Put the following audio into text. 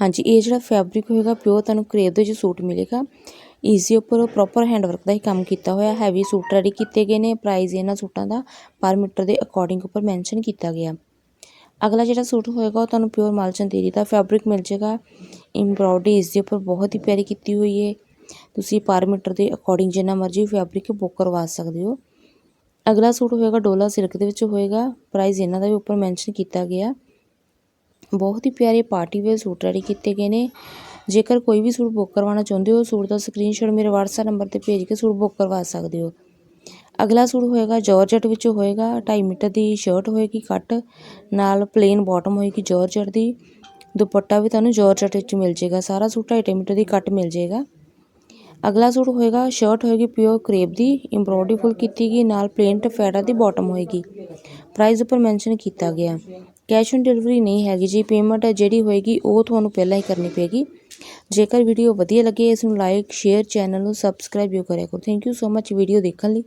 ਹਾਂਜੀ, ਇਹ ਜਿਹੜਾ ਫੈਬਰਿਕ ਹੋਏਗਾ ਪਿਓਰ ਤੁਹਾਨੂੰ ਕਰੇਪ ਦੇ ਵਿੱਚ ਸੂਟ ਮਿਲੇਗਾ। ਈਜ਼ੀ ਉੱਪਰ ਪ੍ਰੋਪਰ ਹੈਂਡਵਰਕ ਦਾ ਹੀ ਕੰਮ ਕੀਤਾ ਹੋਇਆ ਹੈਵੀ ਸੂਟ ਰੈਡੀ ਕੀਤੇ ਗਏ ਨੇ ਪ੍ਰਾਈਸ ਇਹਨਾਂ ਸੂਟਾਂ ਦਾ ਪਰ ਮੀਟਰ ਦੇ ਅਕੋਰਡਿੰਗ ਉੱਪਰ ਮੈਂਸ਼ਨ ਕੀਤਾ ਗਿਆ। ਅਗਲਾ ਜਿਹੜਾ ਸੂਟ ਹੋਏਗਾ, ਉਹ ਤੁਹਾਨੂੰ ਪਿਓਰ ਮਾਲਚੰਦੇਰੀ ਦਾ ਫੈਬਰਿਕ ਮਿਲ ਜਾਏਗਾ। ਐਮਬ੍ਰੋਇਡਰੀ ਇਸ ਦੇ ਉੱਪਰ ਬਹੁਤ ਹੀ ਪਿਆਰੀ ਕੀਤੀ ਹੋਈ ਹੈ ਤੁਸੀਂ ਪਰ ਮੀਟਰ ਦੇ ਅਕੋਰਡਿੰਗ ਜਿੰਨਾ ਮਰਜ਼ੀ ਫੈਬਰਿਕ ਬੁੱਕ ਕਰਵਾ ਸਕਦੇ ਹੋ। ਅਗਲਾ ਸੂਟ ਹੋਏਗਾ, ਡੋਲਾ ਸਿਲਕ ਦੇ ਵਿੱਚ ਹੋਏਗਾ। ਪ੍ਰਾਈਸ ਇਹਨਾਂ ਦਾ ਵੀ ਉੱਪਰ ਮੈਂਸ਼ਨ ਕੀਤਾ ਗਿਆ। ਬਹੁਤ ਹੀ ਪਿਆਰੇ ਪਾਰਟੀ ਵੇਅਰ ਸੂਟ ਰੈਡੀ ਕੀਤੇ ਗਏ ਨੇ। ਜੇਕਰ ਕੋਈ ਵੀ ਸੂਟ ਬੁੱਕ ਕਰਵਾਉਣਾ ਚਾਹੁੰਦੇ ਹੋ, ਸੂਟ ਦਾ ਸਕਰੀਨਸ਼ਾਟ ਮੇਰੇ WhatsApp ਨੰਬਰ ਤੇ ਭੇਜ ਕੇ ਸੂਟ ਬੁੱਕ ਕਰਵਾ ਸਕਦੇ ਹੋ। ਅਗਲਾ ਸੂਟ ਹੋਏਗਾ ਜਾਰਜਟ ਵਿੱਚ ਹੋਏਗਾ 2.5 ਮੀਟਰ ਦੀ ਸ਼ਰਟ ਹੋਏਗੀ ਕੱਟ, ਨਾਲ ਪਲੇਨ ਬਾਟਮ ਹੋਏਗੀ ਜਾਰਜਟ ਦੀ। ਦੁਪੱਟਾ ਵੀ ਤੁਹਾਨੂੰ ਜਾਰਜਟ ਵਿੱਚ ਮਿਲ ਜਾਏਗਾ, ਸਾਰਾ ਸੂਟ 2.5 ਮੀਟਰ ਦੀ ਕੱਟ ਮਿਲ ਜਾਏਗਾ। ਅਗਲਾ ਸੂਟ ਹੋਏਗਾ ਸ਼ਰਟ ਹੋਏਗੀ ਪਿਓਰ ਕਰੇਪ ਦੀ ਐਮਬ੍ਰੋਇਡਰੀ ਫੁੱਲ ਕੀਤੀ ਗਈ, ਨਾਲ ਪਲੇਨ ਟਫੈੜਾ ਦੀ ਬਾਟਮ ਹੋਏਗੀ। ਪ੍ਰਾਈਸ ਉੱਪਰ ਮੈਂਸ਼ਨ ਕੀਤਾ ਗਿਆ। ਕੈਸ਼ ਔਨ ਡਿਲੀਵਰੀ ਨਹੀਂ ਹੈਗੀ ਜੀ, ਪੇਮੈਂਟ ਜਿਹੜੀ ਹੋਏਗੀ ਉਹ ਤੁਹਾਨੂੰ ਪਹਿਲਾਂ ਹੀ ਕਰਨੀ ਪਏਗੀ। ਜੇਕਰ ਵੀਡੀਓ ਵਧੀਆ ਲੱਗੇ, ਇਸ ਨੂੰ ਲਾਈਕ ਸ਼ੇਅਰ ਚੈਨਲ ਨੂੰ ਸਬਸਕ੍ਰਾਈਬ ਵੀ ਕਰਿਆ ਕਰੋ। Thank you so much video ਦੇਖਣ ਲਈ।